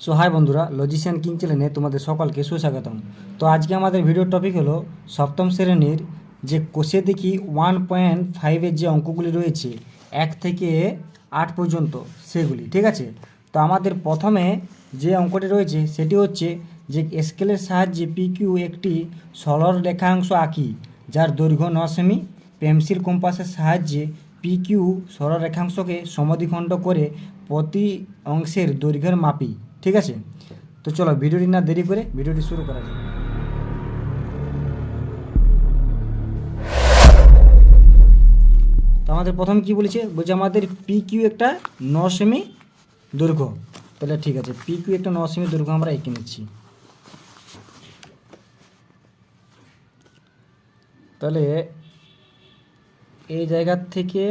So high বন্ধুরা লজিশিয়ান king চ্যানেলে তোমাদের সকলকে সুস্বাগতম। তো আজকে আমাদের ভিডিওর টপিক হলো সপ্তম শ্রেণির যে কোষে দেখি ওয়ান পয়েন্ট ফাইভের যে অঙ্কগুলি রয়েছে, এক থেকে আট পর্যন্ত সেগুলি, ঠিক আছে? তো আমাদের প্রথমে যে অঙ্কটি রয়েছে, সেটি হচ্ছে যে স্কেলের সাহায্যে পিকিউ একটি সরল রেখাংশ আঁকি, যার দৈর্ঘ্য ন সেমি। পেন্সিল কম্পাসের সাহায্যে পিকিউ সরল রেখাংশকে সমদ্বিখণ্ড করে প্রতি অংশের দৈর্ঘ্যের মাপি। ঠিক আছে? তো চলো ভিডিওটি না দেরি করে ভিডিওটি শুরু করা যাক। তো আমাদের প্রথম কি বলেছে? বলছে আমাদের পি কিউ একটা ন সেমি দৈর্ঘ্য। তাহলে ঠিক আছে পি কিউ একটা ন সেমি দৈর্ঘ্য আমরা এঁকে নিচ্ছি। তাহলে এই জায়গার থেকে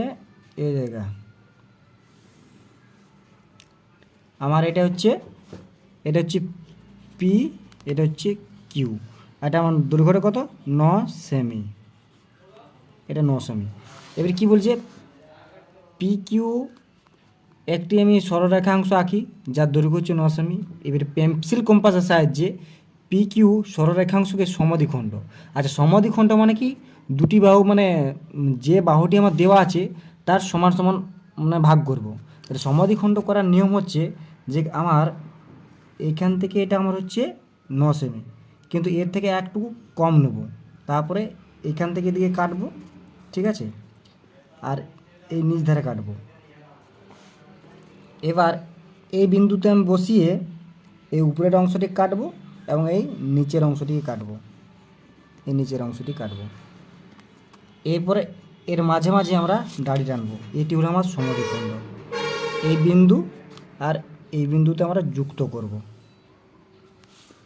এই জায়গা। আমার এটা হচ্ছে এটা হচ্ছে পি এটা হচ্ছে কিউ এটা আমার দৈর্ঘ্যটা কত? ন সেমি। এটা ন সেমি। এবার কি বলছে? পি কিউ একটি আমি সরলরেখাংশ আঁকি, যার দৈর্ঘ্য হচ্ছে ন সেমি। এবার পেন্সিল কম্পাসের সাহায্যে পি কিউ সরলরেখাংশকে সমদ্বিখণ্ড আচ্ছা সমদ্বিখণ্ড মানে কি? দুটি বাহু মানে যে বাহুটি আমার দেওয়া আছে, তার সমান সমান মানে ভাগ করব। তাহলে সমদ্বিখণ্ড করার নিয়ম হচ্ছে যে আমার এইখান থেকে এটা আমার হচ্ছে ন সেমি কিন্তু এর থেকে একটুকু কম নেব। তারপরে এখান থেকে এদিকে কাটবো, ঠিক আছে? আর এই নিচ ধারে কাটবো। এবার এই বিন্দুতে আমি বসিয়ে এই উপরের অংশটি কাটবো এবং এই নিচের অংশটি কাটবো। এই নিচের অংশটি কাটবো। এরপরে এর মাঝে মাঝে আমরা দাড়ি টানবো। এটি হলো আমার সমদ্বিখণ্ড। এই বিন্দু আর এই বিন্দুতে আমরা যুক্ত করব।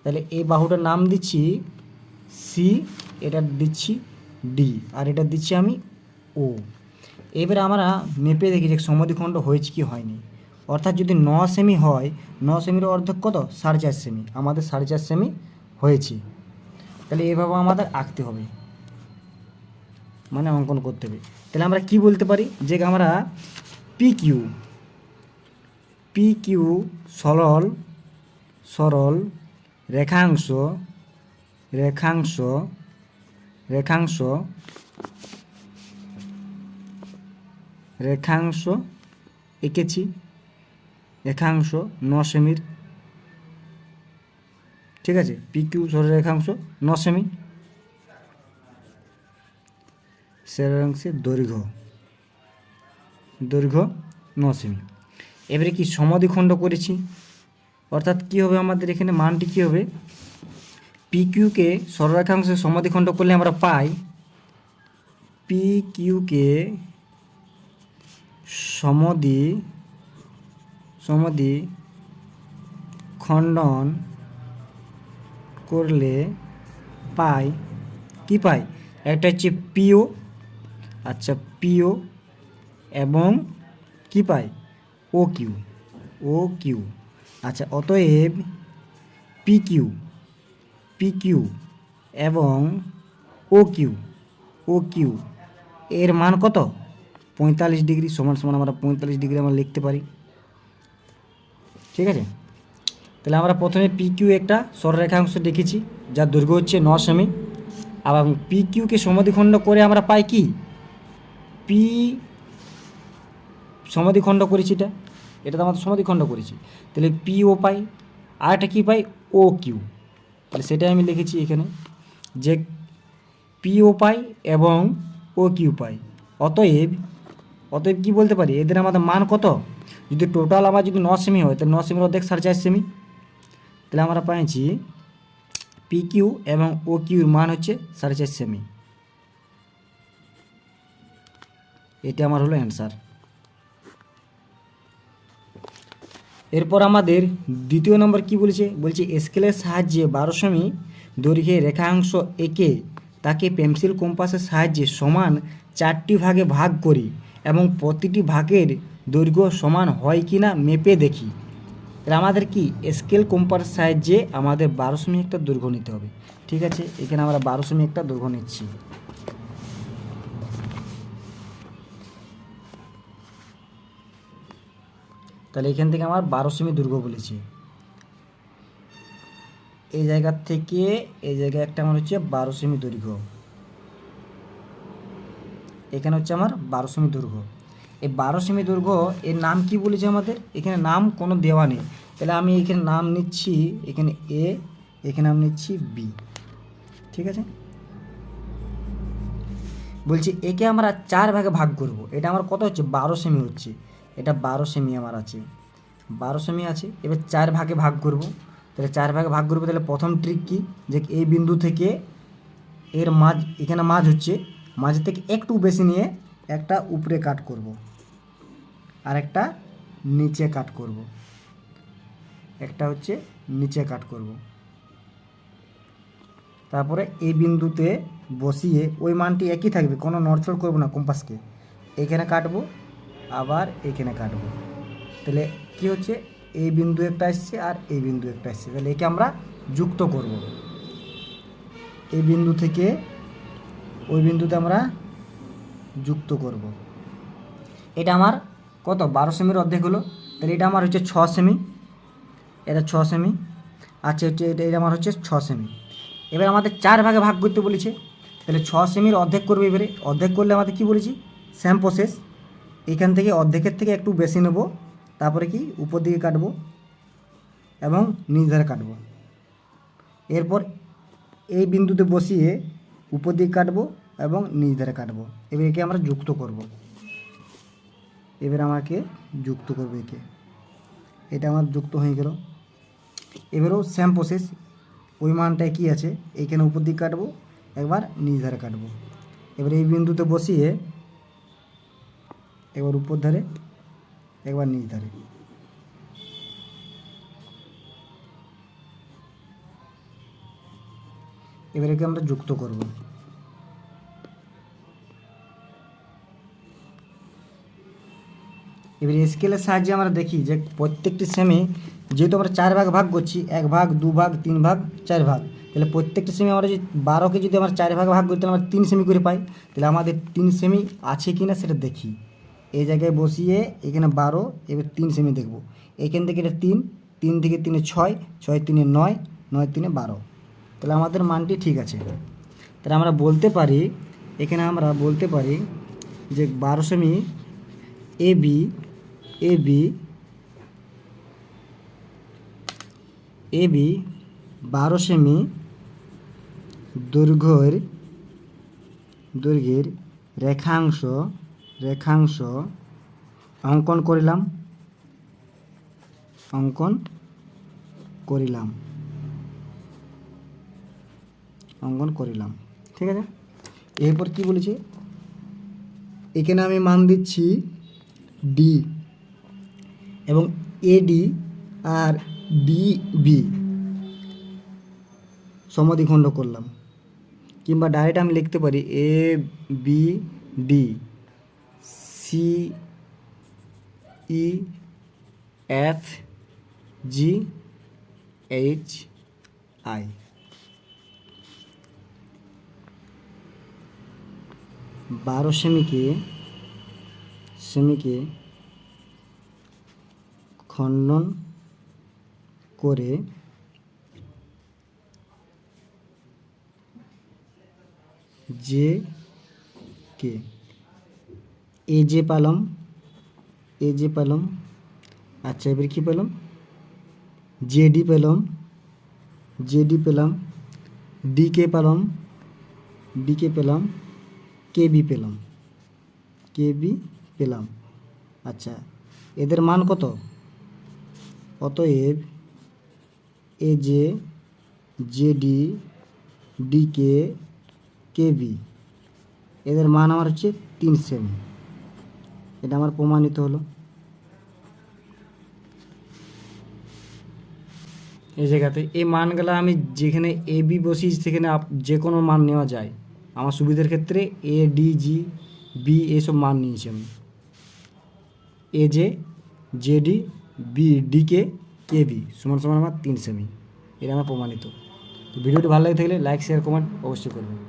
তাহলে এই বাহুটার নাম দিচ্ছি সি এটা দিচ্ছি ডি আর এটা দিচ্ছি আমি ও এবারে আমরা মেপে দেখি যে সমদ্বিখণ্ড হয়েছে কি হয়নি। অর্থাৎ যদি ন সেমি হয়, ন সেমির অর্ধেক কত? সাড়ে চার সেমি। আমাদের সাড়ে চার সেমি হয়েছে। তাহলে এভাবে আমাদের আঁকতে হবে। মানে অঙ্কন করতে হবে। তাহলে আমরা কি বলতে পারি? যে আমরা পি কিউ পি কিউ সরল সরল, রেখাংশ রেখাংশ রেখাংশ রেখাংশ, এঁকেছি, রেখাংশ ন সেমির ঠিক আছে? পি কিউ সরল, রেখাংশ ন সেমি সেরাংশের দৈর্ঘ্য দৈর্ঘ্য ন সেমি এবারে কি সমাধিখণ্ড করেছি? অর্থাৎ কি হবে আমাদের এখানে? মানটি কি হবে? পি কিউকে সরলরেখাংশে সমাধিখণ্ড করলে আমরা পাই পি কিউকে সমদি সমদি খণ্ডন করলে পাই। কি পাই? একটা হচ্ছে পিও আচ্ছা পিও এবং কি পাই? ও কিউ ও কিউ আচ্ছা অতএব পি কিউ পি কিউ এবং ও কিউ ও কিউ এর মান কত? পঁয়তাল্লিশ ডিগ্রি সমান সমান আমরা পঁয়তাল্লিশ ডিগ্রি আমরা লিখতে পারি। ঠিক আছে? তাহলে আমরা প্রথমে পি কিউ একটা সরলরেখাংশ দেখেছি, যার দৈর্ঘ্য হচ্ছে ন সেমি। এবং পি কিউকে সমদ্বিখণ্ড করে আমরা পাই কি? পি সমাধিখণ্ড করেছি এটা। এটা তো আমাদের সমাধিখণ্ড করেছি। তাহলে পি ও পাই, আর একটা কী পাই? ও কিউ তাহলে সেটাই আমি লিখেছি এখানে যে পি ও পাই এবং ও কিউ পাই। অতএব অতএব কী বলতে পারি? এদের আমাদের মান কত? যদি টোটাল আমার যদি ন সেমি হয়, তাহলে ন সেমির অর্ধেক সাড়ে চার সেমি তাহলে আমরা পাইছি পি কিউ এবং ও কিউর মান হচ্ছে সাড়ে চার সেমি এটা আমার হলো অ্যান্সার এরপর আমাদের দ্বিতীয় নম্বর কি বলেছে? বলছে, স্কেলের সাহায্যে বারো সেমি দৈর্ঘ্যে রেখাংশ এঁকে তাকে পেন্সিল কম্পাসের সাহায্যে সমান চারটি ভাগে ভাগ করি এবং প্রতিটি ভাগের দৈর্ঘ্য সমান হয় কি না মেপে দেখি। তাহলে আমাদের কি স্কেল কম্পাসের সাহায্যে আমাদের বারো সেমি একটা দৈর্ঘ্য নিতে হবে। ঠিক আছে, এখানে আমরা বারো সেমি একটা দৈর্ঘ্য নিচ্ছি। তাহলে এখান থেকে আমার বারো সেমি দৈর্ঘ্য বলেছি। এই জায়গার থেকে এই জায়গায় একটা আমার হচ্ছে বারো সেমি দৈর্ঘ্য এখানে হচ্ছে আমার বারো সেমি দৈর্ঘ্য এই বারো সেমি দৈর্ঘ্য এর নাম কি বলেছে আমাদের? এখানে নাম কোনো দেওয়া নেই। তাহলে আমি এখানে নাম নিচ্ছি, এখানে এ, এখানে নাম নিচ্ছি বি। ঠিক আছে? বলছি একে আমরা চার ভাগে ভাগ করব। এটা আমার কত হচ্ছে? বারো সেমি হচ্ছে। এটা বারো সেমি আমার আছে। বারো সেমি আছে, এবার চার ভাগে ভাগ করব। তাহলে চার ভাগে ভাগ করব, তাহলে প্রথম ট্রিক কি? যে এই বিন্দু থেকে এর মাঝ, এখানে মাঝ হচ্ছে মাঝ থেকে একটু বেশি নিয়ে একটা উপরে কাট করব। আর একটা নিচে কাট করব। একটা হচ্ছে নিচে কাট করব। তারপরে এই বিন্দুতে বসিয়ে ওই মানটি একই থাকবে, কোনো নড়চড় করব না কম্পাসকে এখানে কাটবো আবার এখানে কাটবো। তাহলে কি হচ্ছে? এই বিন্দু একটা এসছে আর এই বিন্দু একটা এসছে তাহলে একে আমরা যুক্ত করব। এই বিন্দু থেকে ওই বিন্দুতে আমরা যুক্ত করব। এটা আমার কত? বারো সেমির অর্ধেক হলো। তাহলে এটা আমার হচ্ছে ছ সেমি। এটা ছ সেমি। আচ্ছা এটা এটা আমার হচ্ছে ছ সেমি। এবার আমাদের চার ভাগে ভাগ করতে বলেছে। তাহলে ছ সেমির অর্ধেক করবে এবারে। অর্ধেক করলে আমাদের কি বলেছি? স্যাম প্রসেস এখান থেকে অর্ধেকের থেকে একটু বেশি নেব, তারপরে কি উপর দিকে কাটবো এবং নিচ ধারে কাটবো। এরপর এই বিন্দুতে বসিয়ে উপর দিকে কাটবো এবং নিচ ধারে কাটবো। এবার একে আমরা যুক্ত করব। এবার আমাকে যুক্ত করব একে। এটা আমার যুক্ত হয়ে গেল। এবারেও স্যাম প্রসেস ওই মানটায় কী আছে? এইখানে উপর দিকে কাটবো, একবার নিচ ধারে কাটবো। এবার এই বিন্দুতে বসিয়ে একবার উপর ধারে, একবার নিচ ধারে। এবার আমরা যুক্ত করব। এবার স্কেলের সাহায্যে আমরা দেখি যে প্রত্যেকটি সেমে যেহেতু আমরা চার ভাগ ভাগ করছি, এক ভাগ, দু ভাগ, তিন ভাগ, চার ভাগ, তাহলে প্রত্যেকটি সেমি আমরা যদি বারোকে যদি আমরা চার ভাগ ভাগ করি, তাহলে আমরা তিন সেমি করে পাই। তাহলে আমাদের তিন সেমি আছে কি না সেটা দেখি। এই জায়গায় বসিয়ে এখানে বারো, এবার তিন সেমি দেখব। এখান থেকে এটা তিন তিন থেকে তিনে ছয় ছয় তিনে নয় নয় তিনে বারো। তাহলে আমাদের মানটি ঠিক আছে। তাহলে আমরা বলতে পারি, এখানে আমরা বলতে পারি যে বারো semi A B A B A B বারো সেমি দৈর্ঘ্যের দৈর্ঘ্যের রেখাংশ রেখাংশ অঙ্কন করিলাম। অঙ্কন করিলাম। অঙ্কন করিলাম। ঠিক আছে? এরপর কি বলেছে? এখানে আমি মান দিচ্ছি ডি এবং এডি আর ডিবি সমাধিখণ্ড করলাম। কিংবা ডাইরেক্ট আমি লিখতে পারি A B D C E F G H I বারো সেমিকে সেমিকে খণ্ডন করে যে কে এ যে পালম এ যে পালম আচ্ছা এবার কী পেলাম? জেডি পেলাম জেডি পেলাম ডিকে পেলাম ডিকে পেলাম কেবি পেলাম কেবি পেলাম। আচ্ছা এদের মান কত? অতএব এ যে জেডি ডিকে কেবি এদের মান আমার হচ্ছে তিন সেমি এটা আমার প্রমাণিত হলো। এই জায়গাতে এই মানগুলো আমি যেখানে এ বি বসি সেখানে যে কোনো মান নেওয়া যায়। আমার সুবিধার ক্ষেত্রে এ ডি জি বি এইসব মান নিয়েছি আমি। A J J D B D K K B সমান সমান আমার তিন সেমি। এটা আমার প্রমাণিত। ভিডিওটি ভালো লাগে থাকলে লাইক শেয়ার কমেন্ট অবশ্যই করবেন।